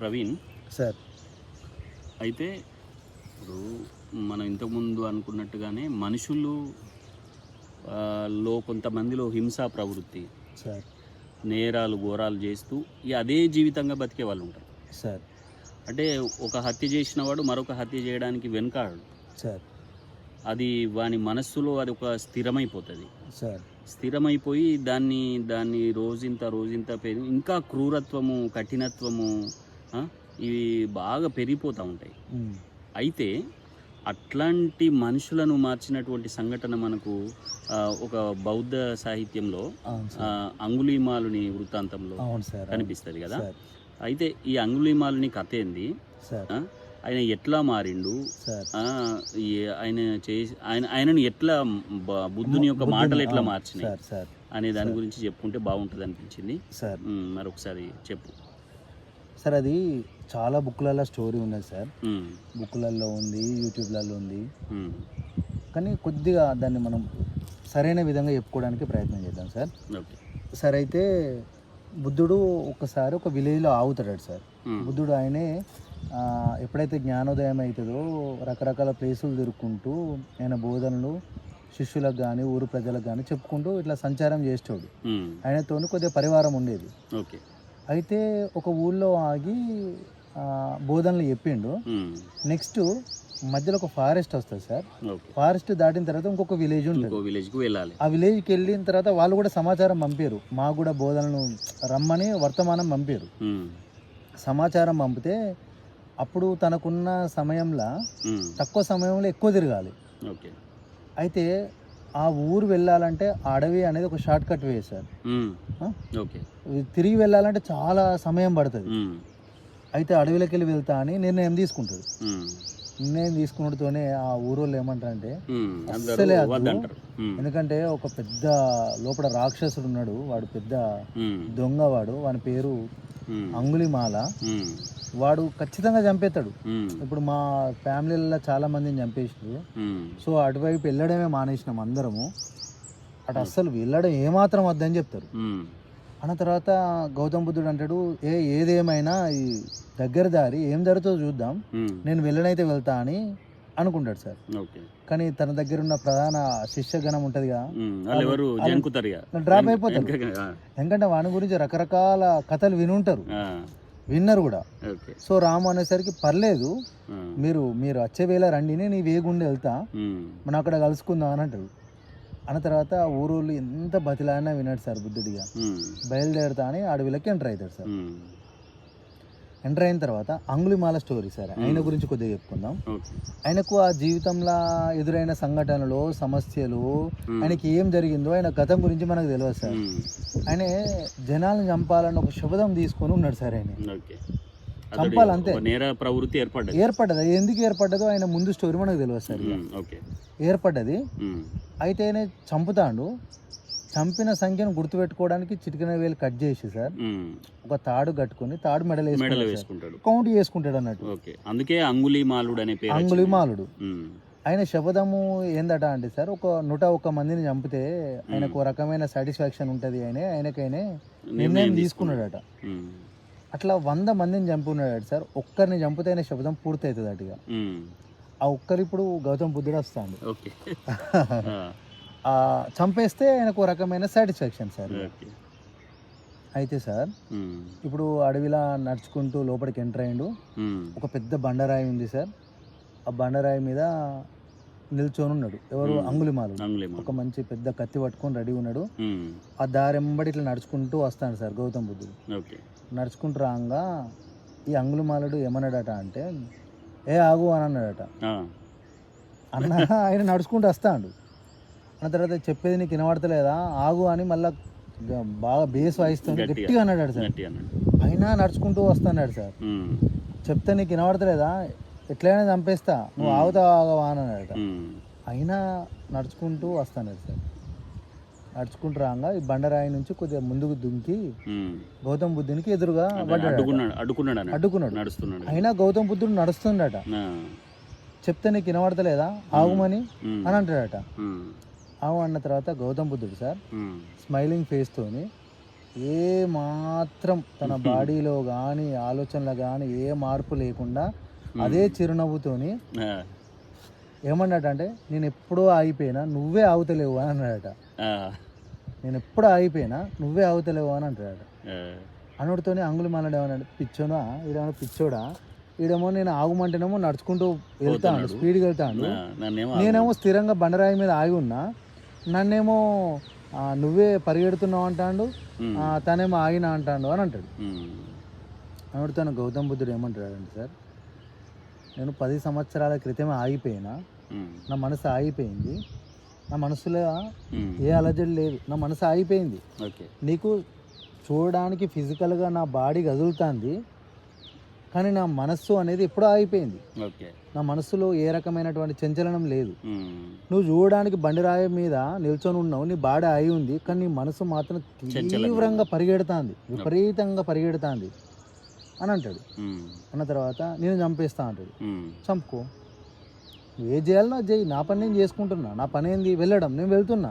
Praveen. Sir. అయితే ఇప్పుడు మనం ఇంతకుముందు అనుకున్నట్టుగానే మనుషులు లో కొంతమందిలో హింసా ప్రవృత్తి సార్. నేరాలు ఘోరాలు చేస్తూ ఈ అదే జీవితంగా బతికే వాళ్ళు ఉంటారు. సార్. అంటే ఒక హత్య చేసిన వాడు మరొక హత్య చేయడానికి వెనకాడు సార్. అది వాని మనస్సులో అది ఒక స్థిరమైపోతుంది. సార్. స్థిరమైపోయి దాన్ని దాన్ని రోజంత రోజంత పెరిగి ఇంకా క్రూరత్వము కఠినత్వము ఇవి బాగా పెరిగిపోతూ ఉంటాయి. అయితే అట్లాంటి మనుషులను మార్చినటువంటి సంఘటన మనకు ఒక బౌద్ధ సాహిత్యంలో అంగుళీమాలుని వృత్తాంతంలో. కనిపిస్తుంది కదా? అయితే ఈ అంగుళీమాలుని కథ ఏంది? ఆయన ఎట్లా మారిండు? ఆయన చేసి ఆయన ఆయనను ఎట్లా బుద్ధుని యొక్క మాటలు ఎట్లా. మార్చినాయి? అనే దాని. గురించి చెప్పుకుంటే బాగుంటుంది అనిపించింది మరొకసారి చెప్పు. సార్ అది చాలా బుక్లలో స్టోరీ ఉన్నది సార్. బుక్లలో ఉంది యూట్యూబ్లలో ఉంది. కానీ కొద్దిగా దాన్ని మనం సరైన విధంగా చెప్పుకోవడానికి ప్రయత్నం చేద్దాం సార్. సార్ అయితే బుద్ధుడు ఒకసారి ఒక విలేజ్లో ఆగుతాడు సార్. బుద్ధుడు ఆయనే ఎప్పుడైతే జ్ఞానోదయం అవుతుందో రకరకాల ప్లేసులు తిరుక్కుంటూ ఆయన బోధనలు శిష్యులకు కానీ ఊరు ప్రజలకు కానీ చెప్పుకుంటూ ఇట్లా సంచారం చేసేటోడు. ఉమ్, ఆయనతో కొద్దిగా పరివారం ఉండేది. ఓకే. అయితే ఒక ఊళ్ళో ఆగి బోధనలు చెప్పిండు. నెక్స్ట్ మధ్యలో ఒక ఫారెస్ట్ వస్తుంది సార్. ఫారెస్ట్ దాటిన తర్వాత ఇంకొక విలేజ్ ఉంటుంది. వెళ్ళాలి. ఆ విలేజ్కి వెళ్ళిన తర్వాత వాళ్ళు కూడా సమాచారం పంపారు. మాకు కూడా బోధనలు రమ్మని వర్తమానం పంపారు. సమాచారం పంపితే అప్పుడు తనకున్న సమయంలో తక్కువ సమయంలో ఎక్కువ తిరగాలి. ఓకే. అయితే ఆ ఊరు వెళ్ళాలంటే అడవి అనేది ఒక shortcut way sir? Okay. తిరిగి వెళ్ళాలంటే చాలా సమయం పడుతుంది. అయితే అడవిలోకి వెళ్ళి వెళ్తా అని నిర్ణయం తీసుకుంటుంది. నిర్ణయం తీసుకున్నతోనే ఆ ఊరోళ్ళు ఏమంటారంటే అస్సలే ఎందుకంటే ఒక పెద్ద లోపల రాక్షసుడు ఉన్నాడు. వాడు పెద్ద దొంగ వాడు వాని పేరు అంగుళిమాల. వాడు ఖచ్చితంగా చంపేస్తాడు. ఉమ్, ఇప్పుడు మా ఫ్యామిలీలలో చాలా మందిని చంపేసారు సో అటువైపు వెళ్ళడమే మానేసినాం అందరము. అటు అస్సలు వెళ్ళడం ఏమాత్రం వద్దని చెప్తారు. అన్న తర్వాత గౌతమ్ బుద్ధుడు అంటాడు ఏ ఏదేమైనా ఈ దగ్గర దారి ఏం జరుగుతుందో చూద్దాం. నేను వెళ్ళనైతే వెళ్తా అని అనుకుంటాడు సార్. కానీ తన దగ్గర ఉన్న ప్రధాన శిష్యగణం ఇక. డ్రాప్ అయిపోతారు. ఎందుకంటే వాని గురించి రకరకాల కథలు వినుంటారు. విన్నరు కూడా. సో రాము అనేసరికి పర్లేదు. మీరు మీరు వచ్చే వేళ రండి నేను ఈ వేగుండి వెళ్తా. మనం అక్కడ కలుసుకుందాం అని అంటాడు. అన్న తర్వాత ఊరోళ్ళు ఎంత బతిలాడినా వినాడు సార్ బుద్ధుడిగా. బయలుదేరుతా అని అడవిలోకి ఎంటర్ అవుతాడు సార్. ఎంటర్ అయిన తర్వాత అంగుళిమాల స్టోరీ సార్. ఆయన గురించి కొద్దిగా చెప్పుకుందాం. ఆయనకు ఆ జీవితంలో ఎదురైన సంఘటనలు సమస్యలు ఆయనకి ఏం జరిగిందో ఆయన గతం గురించి మనకు తెలియదు సార్. ఆయన జనాలను చంపాలని ఒక శబ్దం తీసుకొని ఉన్నాడు సార్ ఆయన. ఓకే. చంపాలి అంతే. ఒక నేర ప్రవృత్తి ఏర్పడ్డది. ఏర్పడ్డది. అది ఎందుకు ఏర్పడ్డదో ఆయన ముందు స్టోరీ మనకు తెలియదు సార్ ఏర్పడ్డది. అయితే ఆయన చంపుతాడు. చంపిన సంఖ్యను గుర్తుపెట్టుకోవడానికి చిటికిన వేలు కట్ చేసి సార్ ఒక తాడు కట్టుకొని తాడు మెడలు మెడలో వేసుకుంటాడు. కౌంట్ చేసుకుంటాడు అన్నట్టు. అందుకే అంగుళీమాలుడు అనే పేరు అంగుళి వచ్చింది. మాలుడు. ఉమ్, ఆయన శబదము ఏందట అంటే సార్ ఒక నూట ఒక్క మందిని చంపితే ఆయనకు ఒక రకమైన సాటిస్ఫాక్షన్ ఉంటుంది ఆయన ఆయనకైనా నిర్ణయం తీసుకున్నాడట. అట్లా వంద మందిని చంపున్నాడు సార్. ఒక్కరిని చంపితే ఆయన శబ్దం పూర్తి అవుతుంది అటుగా ఆ ఒక్కరు ఇప్పుడు గౌతమ్ బుద్ధుడు వస్తాడు. చంపేస్తే ఆయనకు ఒక రకమైన సాటిస్ఫాక్షన్ సార్. అయితే సార్ ఇప్పుడు అడవిలా నడుచుకుంటూ లోపలికి ఎంటర్ అయ్యిండు ఒక పెద్ద బండరాయి ఉంది సార్. ఆ బండరాయి మీద నిల్చొని ఉన్నాడు. ఎవరు? అంగుళీమాలు ఒక మంచి పెద్ద కత్తి పట్టుకొని రెడీ ఉన్నాడు. ఆ దారి వెంబడి ఇట్లా నడుచుకుంటూ వస్తాడు సార్ గౌతమ్ బుద్ధుడు. నడుచుకుంటూ రాగా ఈ అంగుళిమాలుడు ఏమన్నాడట అంటే ఏ ఆగు అని అన్నాడట. అన్న ఆయన నడుచుకుంటూ వస్తాడు. అన్న తర్వాత చెప్పేది నీకు వినబడతలేదా? ఆగు అని మళ్ళా బాగా బేస్ వాయిస్తుంది గట్టిగా. అన్నాడు సార్. అన్నాడు. అయినా నడుచుకుంటూ వస్తున్నాడు సార్. చెప్తే నీకు వినబడతలేదా? ఎట్లయినా చంపేస్తా. నువ్వు. ఆగుతావా ఆగవా అని అన్నాడట. ఉమ్, అయినా నడుచుకుంటూ వస్తాడు సార్. నడుచుకుంటూ రాగా ఈ బండరాయి నుంచి కొద్దిగా ముందుకు దుంకి. గౌతమ్ బుద్ధునికి ఎదురుగా అడ్డుకున్నాడు అడ్డుకున్నాడు అన్నాడు. నడుస్తున్నాడు. అయినా గౌతమ్ బుద్ధుడు నడుస్తుండట ఆ, చెప్తే నీకు వినబడతలేదా? ఆగుమని అని అంటాడట. ఆగు అన్న తర్వాత గౌతమ్ బుద్ధుడు సార్. స్మైలింగ్ ఫేస్తోని ఏ మాత్రం తన బాడీలో కానీ ఆలోచనలో కానీ ఏ మార్పు లేకుండా అదే చిరునవ్వుతోని ఆ, ఏమన్నాడంటే నేను ఎప్పుడో ఆగిపోయినా నువ్వే ఆగుతలేవు అని అన్నాడట. నేను ఎప్పుడో ఆగిపోయినా నువ్వే ఆగుతలేవు అని అంటాడట. అనుడితోనే అంగులు మాలాడు ఏమన్నాడు పిచ్చోనా ఈడేమో పిచ్చోడా? ఈడేమో నేను ఆగుమంటేనేమో నడుచుకుంటూ వెళ్తాను. స్పీడ్గా వెళ్తాను నేనేమో స్థిరంగా బండరాయి మీద ఆగి ఉన్నా నన్నేమో నువ్వే పరిగెడుతున్నావు అంటాడు తనేమో ఆగినా అంటాడు అని అంటాడు. అనుడితోనే గౌతమ్ బుద్ధుడు ఏమంటాడంటే సార్? నేను పది సంవత్సరాల క్రితమే ఆగిపోయినా నా మనసు ఆగిపోయింది నా మనసులో ఏ అలజడి లేదు నా మనసు ఆగిపోయింది. ఓకే. నీకు చూడడానికి ఫిజికల్గా నా బాడీ కదులుతుంది కానీ నా మనస్సు అనేది ఎప్పుడో ఆగిపోయింది. నా మనస్సులో ఏ రకమైనటువంటి చంచలనం లేదు. నువ్వు చూడడానికి బండిరాయి మీద నిల్చొని ఉన్నావు నీ బాడీ ఆగి ఉంది కానీ నీ మనసు మాత్రం తీవ్రంగా పరిగెడుతుంది. విపరీతంగా పరిగెడుతుంది అని అంటాడు. అన్న తర్వాత నేను చంపేస్తా అంటాడు. చంపుకో. ఏ చేయాలో అది చేయి నా పని నేను చేసుకుంటున్నా. నా పని ఏంది? వెళ్ళడం. నేను వెళ్తున్నా.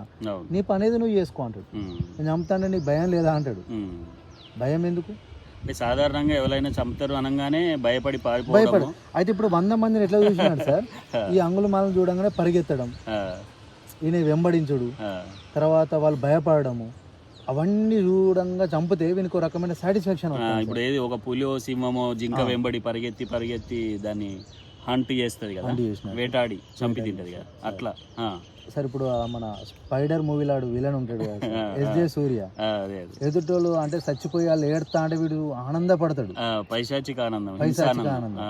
నీ పని ఏది నువ్వు చేసుకో అంటాడు. నేను చంపుతానంటే నీకు భయం లేదా అంటాడు. భయం ఎందుకు? సాధారణంగా ఎవరైనా చంపుతారు అనగానే భయపడి భయపడు. అయితే ఇప్పుడు వంద మందిని ఎట్లా చూసినాడు సార్? ఈ అంగుళ మాలను చూడంగానే పరిగెత్తడం. ఈయన వెంబడించుడు. తర్వాత వాళ్ళు భయపడము అవన్నీ చూడంగా చంపితే వీనికి ఒక రకమైన సాటిస్ఫాక్షన్ ఇప్పుడు ఏది? ఒక పులియో సింహమో జింక. వెంబడి పరిగెత్తి పరిగెత్తి దాన్ని హంట్ చేస్తుంది కదా? వేటాడి చంపి తింటది కదా? అట్లా. ఆ, సార్ ఇప్పుడు మన స్పైడర్ మూవీలాడు విలన్ ఉంటాడు కదా ఆ, ఎస్ జే సూర్య. ఎదుటోళ్ళు అంటే చచ్చిపోయి వాళ్ళు ఏడుతా అంటే వీడు ఆనందపడతాడు. పైశాచిక ఆనందం పైశాచిక. ఆనందం.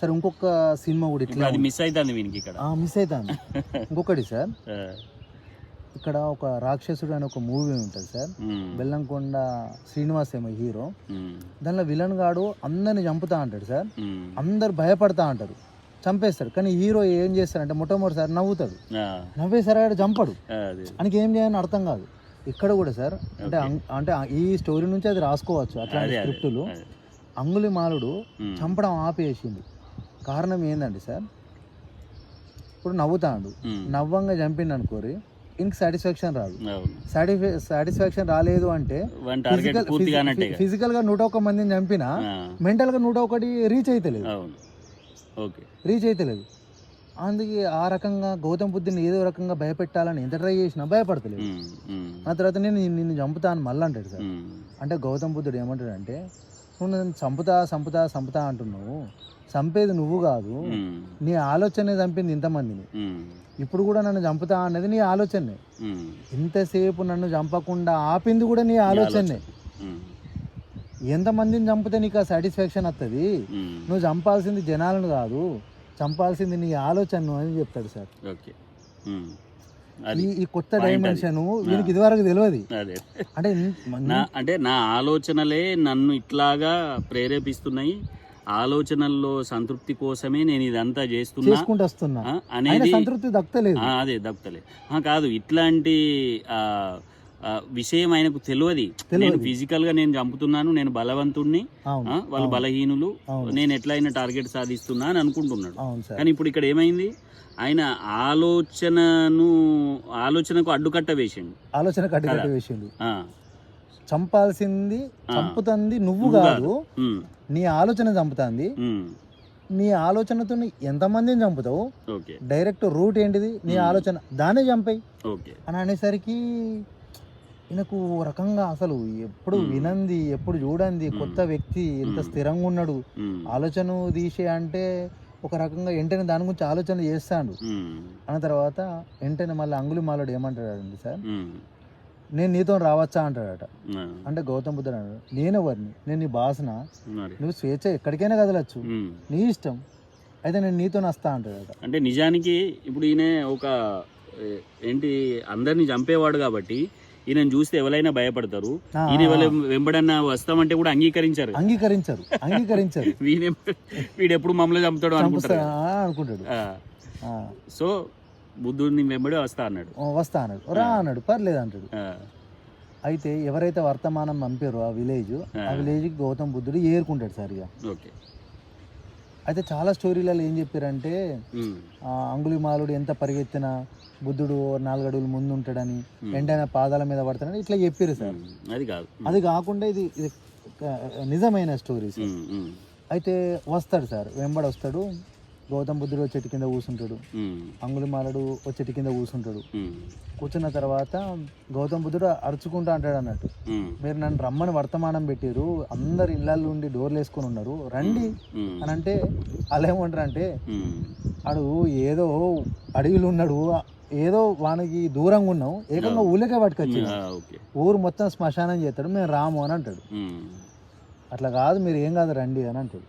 సార్ ఇంకొక సినిమా కూడా ఇట్లా అది మిస్ అవుతుంది వీనికి ఇక్కడ. మిస్ అవుతాను ఇంకొకటి సార్. ఇక్కడ ఒక రాక్షసుడు అనే ఒక మూవీ ఉంటుంది సార్. బెల్లంకొండ శ్రీనివాస్ ఏమో హీరో. దానిలో విలన్ గాడు అందరిని చంపుతా అంటాడు సార్. అందరు భయపడతా అంటారు. చంపేస్తాడు కానీ హీరో ఏం చేస్తాడంటే మొట్టమొదటిసారి నవ్వుతాడు. నవ్వేసరి ఆడు చంపడు. ఆయనకి ఏం చేయాలని అర్థం కాదు. ఇక్కడ కూడా సార్ అంటే అంటే ఈ స్టోరీ నుంచి అది రాసుకోవచ్చు అట్లాంటి స్క్రిప్టులు. అంగులి మాలుడు చంపడం ఆపేసింది కారణం ఏందండి సార్ ఇప్పుడు నవ్వుతాడు. నవ్వంగా చంపిండు అనుకోరి ఇంక సాటిస్ఫాక్షన్ రాదు. సాటిస్ఫాక్షన్ రాలేదు అంటే. ఫిజికల్గా నూట ఒక్క మందిని చంపినా మెంటల్గా నూట ఒకటి రీచ్ ఓకే రీచ్ అయితలేదు. అందుకే ఆ రకంగా గౌతమ్ బుద్ధిని ఏదో రకంగా భయపెట్టాలని ఎంత ట్రై చేసినా భయపడతలేదు. ఆ తర్వాత నేను నిన్ను చంపుతాను మళ్ళీ అంటాడు సార్. అంటే గౌతమ్ బుద్ధుడు ఏమంటాడంటే నువ్వు నన్ను చంపుతా చంపుతా చంపుతా అంటున్నావు. చంపేది నువ్వు కాదు. నీ ఆలోచనే చంపింది ఇంతమందిని. ఇప్పుడు కూడా నన్ను చంపుతా అనేది నీ ఆలోచనే. ఇంతసేపు నన్ను చంపకుండా ఆపింది కూడా నీ ఆలోచనే. ఎంతమందిని చంపితే నీకు ఆ సాటిస్ఫాక్షన్ వస్తుంది నువ్వు చంపాల్సింది జనాలను కాదు చంపాల్సింది నీ ఆలోచన అని చెప్తాడు సార్. ఓకే. ఈ కొత్త. డైమెన్షన్ వీనికి ఇదివరకు తెలియదు అదే. అంటే అంటే నా ఆలోచనలే నన్ను ఇట్లాగా ప్రేరేపిస్తున్నాయి. ఆలోచనల్లో సంతృప్తి కోసమే నేను ఇదంతా చేస్తున్నా. అనేది సంతృప్తి దక్కలేదు. అదే ఆ, కాదు ఇట్లాంటి విషయం ఆయనకు తెలియదు. నేను ఫిజికల్గా నేను చంపుతున్నాను నేను బలవంతుణ్ణి వాళ్ళు. బలహీనులు నేను ఎట్లయినా టార్గెట్ సాధిస్తున్నా అని అనుకుంటున్నాడు. కానీ ఇప్పుడు ఇక్కడ ఏమైంది? ఆయన ఆలోచనను ఆలోచనకు అడ్డుకట్ట వేసిండు. ఆలోచన కట్టుకట్టు కదా. వేసిండు. చంపాల్సింది. చంపుతుంది నువ్వు కాదు. నీ ఆలోచన చంపుతుంది. నీ ఆలోచనతో ఎంతమందిని చంపుతావు? ఓకే. డైరెక్ట్ రూట్ ఏంటిది? నీ. ఆలోచన. దాన్నే చంపాయి. ఓకే. అని అనేసరికి ఈయనకు రకంగా అసలు ఎప్పుడు. వినంది ఎప్పుడు చూడంది. కొత్త వ్యక్తి ఎంత. స్థిరంగా ఉన్నాడు. ఆలోచన తీసే అంటే ఒక రకంగా వెంటనే దాని గురించి ఆలోచన చేస్తాడు. అన్న తర్వాత వెంటనే మళ్ళీ అంగులి మాలోడు ఏమంటాడండి సార్? నేను నీతో రావచ్చా అంటాడట. అంటే గౌతమ్ బుద్ధుడు అన్నాడు నేనెవరిని నేను నీ బాసన? నువ్వు స్వేచ్ఛ ఎక్కడికైనా కదలచ్చు. నీ ఇష్టం. అయితే నేను నీతో వస్తా అంటాడట. అంటే నిజానికి ఇప్పుడు ఈయన ఒక ఏంటి అందరిని చంపేవాడు కాబట్టి ఈయనను చూస్తే ఎవరైనా భయపడతారు. ఈయన వెంబడన్నా వస్తామంటే కూడా అంగీకరించారు అంగీకరించరు అంగీకరించరు. వీడే వీడు ఎప్పుడు మమ్మల్ని చంపుతాడు అనుకుంటాడు. సో బుద్ధుడిని వెంబడి వస్తా అన్నాడు. వస్తా అన్నాడు. రా అన్నాడు పర్లేదు అంటాడు. అయితే ఎవరైతే వర్తమానం పంపారో ఆ విలేజ్ ఆ. ఆ. విలేజ్కి గౌతమ్ బుద్ధుడు ఏరుకుంటాడు సార్ ఇక. ఓకే. అయితే చాలా స్టోరీలలో ఏం చెప్పారంటే అంగుళిమాలుడు ఎంత పరిగెత్తినా బుద్ధుడు నాలుగు అడుగులు ముందు ఉంటాడని ఎండైన పాదాల మీద పడతాడని ఇట్లా చెప్పారు సార్. అది కాదు. అది కాకుండా ఇది ఇది నిజమైన స్టోరీ సార్. అయితే వస్తాడు సార్ వెంబడి వస్తాడు. గౌతమ్ బుద్ధుడు చెట్టు కింద కూర్చుంటాడు అంగుళిమాలుడు ఓ చెట్టు కింద కూర్చుంటాడు కూర్చున్న తర్వాత గౌతమ్ బుద్ధుడు అరుచుకుంటా అంటాడు అన్నట్టు. మీరు నన్ను రమ్మని వర్తమానం పెట్టారు అందరు ఇళ్ళల్లో ఉండి డోర్లు వేసుకొని ఉన్నారు రండి అని అంటే అలా ఏమంటారు అంటే ఆడు ఏదో అడవిలో ఉన్నాడు ఏదో వానికి దూరంగా ఉన్నాం ఏకంగా ఊళ్ళకే పట్టుకొచ్చి ఊరు మొత్తం శ్మశానం చేస్తాడు మేము రాము అని అంటాడు. అట్లా కాదు మీరు ఏం కాదు రండి అని అంటాడు.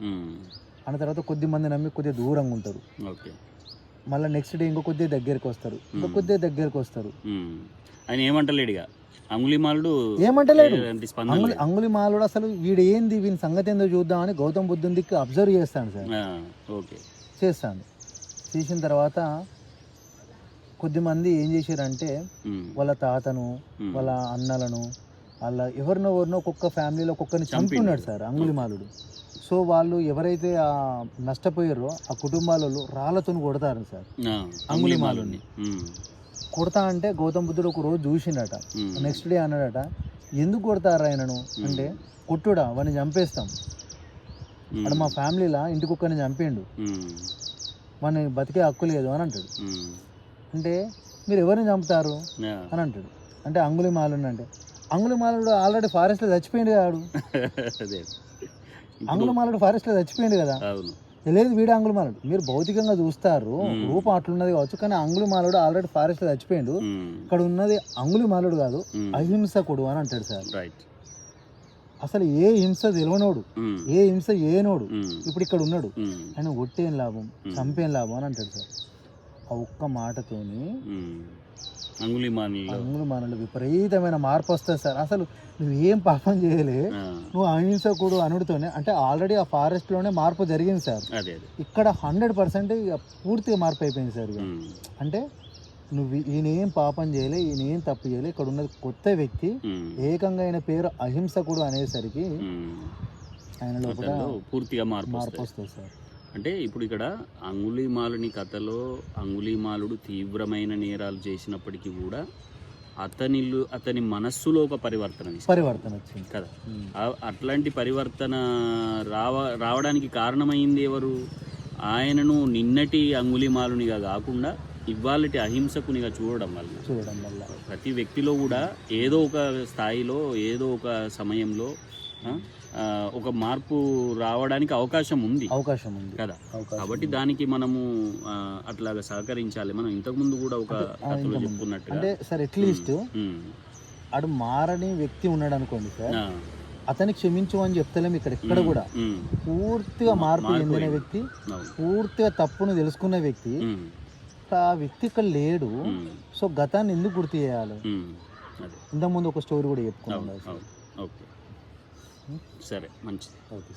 అన్న తర్వాత కొద్ది మంది నమ్మి కొద్దిగా దూరంగా ఉంటారు. మళ్ళీ నెక్స్ట్ డే ఇంకో కొద్దిగా దగ్గరికి వస్తారు. ఇంకో కొద్దిగా దగ్గరికి వస్తారు. ఆయన ఏమంటలేడు ఇక? అంగుళిమాలుడు ఏమంటలేడు. ఎలాంటి స్పందన అంగుళి లేదు. అంగుళి మాలుడు అసలు వీడు ఏంది వీని సంగతి ఏందో చూద్దామని గౌతమ్ బుద్ధుని దిక్కు అబ్జర్వ్ చేస్తాడు సార్. ఓకే. చేస్తాను చేసిన తర్వాత కొద్దిమంది ఏం చేశారంటే వాళ్ళ తాతను వాళ్ళ అన్నలను వాళ్ళ ఎవరినో ఎవరినో ఒక్కొక్క ఫ్యామిలీలో ఒక్కొక్కరిని చంపిండు. చంపున్నాడు సార్ అంగుళిమాలుడు. సో వాళ్ళు ఎవరైతే ఆ నష్టపోయారో ఆ కుటుంబాలలో రాళ్ళతో కొడతారు సార్. అంగుళిమాలుని. ఉమ్, కొడతా అంటే గౌతమ్ బుద్ధుడు ఒక రోజు చూసిండట. నెక్స్ట్ డే అన్నాడట ఎందుకు కొడతారు ఆయనను? అంటే కొట్టుడా వాడిని చంపేస్తాం. అక్కడ మా ఫ్యామిలీలో ఇంటికి ఒక్కరిని చంపిండు. ఉమ్, వాడిని బతికే హక్కు లేదు అని అంటాడు. అంటే మీరు ఎవరిని చంపుతారు? అని అంటాడు. అంటే అంగుళి మాలుడు అంటే అంగుళి మాలుడు ఆల్రెడీ ఫారెస్ట్లో చచ్చిపోయింది కాడు అదే అంగుళి మాలుడు ఫారెస్ట్లో చచ్చిపోయింది కదా. అవును. లేదు వీడు అంగుళి మాలుడు మీరు భౌతికంగా చూస్తారు. రూపం అట్లున్నది కావచ్చు కానీ అంగుళి మాలుడు ఆల్రెడీ ఫారెస్ట్లో చచ్చిపోయిండు. ఉమ్, ఇక్కడ ఉన్నది అంగుళి మాలుడు కాదు అహింసకుడు అని అంటాడు సార్. అసలు ఏ హింస తెలియనోడు ఏ హింస ఏనోడు ఇప్పుడు ఇక్కడ ఉన్నాడు ఆయన కొట్టేం లాభం. చంపేం లాభం అని అంటాడు సార్. ఆ ఒక్క మాటతోని ఉమ్. అంగుళిమాలలో అంగుళి మానులు విపరీతమైన మార్పు వస్తుంది సార్. అసలు నువ్వు ఏం పాపం చేయలే. నువ్వు అహింసకుడు అనుడితోనే అంటే ఆల్రెడీ ఆ ఫారెస్ట్లోనే మార్పు జరిగింది సార్. ఇక్కడ హండ్రెడ్ పర్సెంట్ పూర్తిగా మార్పు అయిపోయింది సార్ అంటే నువ్వు ఈయన ఏం పాపం చేయలే ఈయన ఏం తప్పు చేయలే ఇక్కడ ఉన్నది కొత్త వ్యక్తి ఏకంగా ఆయన పేరు అహింసకుడు అనేసరికి ఉమ్. ఆయన లోపల అతనిలో పూర్తిగా మార్పు వస్తుంది సార్. అంటే ఇప్పుడు ఇక్కడ అంగుళీమాలుని కథలో అంగుళీమాలుడు తీవ్రమైన నేరాలు చేసినప్పటికీ కూడా అతనిలు అతని మనస్సులో ఒక పరివర్తన పరివర్తన వచ్చింది. కదా? అట్లాంటి పరివర్తన రావ రావడానికి కారణమైంది ఎవరు? ఆయనను నిన్నటి అంగుళీమాలునిగా కాకుండా ఇవాళటి అహింసకునిగా చూడడం వల్ల. చూడడం వల్ల. ప్రతి వ్యక్తిలో కూడా ఏదో ఒక స్థాయిలో ఏదో ఒక సమయంలో ఒక మార్పు రావడానికి అవకాశం ఉంది. అవకాశం ఉంది. కదా? కాబట్టి. దానికి మనము అట్లాగా సహకరించాలి. మనం ఇంతకు ముందు కూడా ఒక కథలో ఇంతకుముందు. చెప్పుకున్నట్టుగా. అంటే సార్ అట్లీస్ట్ అడు మారని వ్యక్తి ఉన్నాడు అనుకోండి సార్. ఆ, అతనికి క్షమించు అని చెప్తలేము ఇక్కడ ఎక్కడ ఉమ్, కూడా. పూర్తిగా మార్పు చెందిన. వ్యక్తి పూర్తిగా తప్పును తెలుసుకున్న వ్యక్తి ఆ వ్యక్తి ఇక్కడ లేడు. సో గతాన్ని ఎందుకు గుర్తు చేయాలి? ఇంతకుముందు ఒక స్టోరీ కూడా చెప్పుకున్నాం ఓకే. సరే మంచిది. ఓకే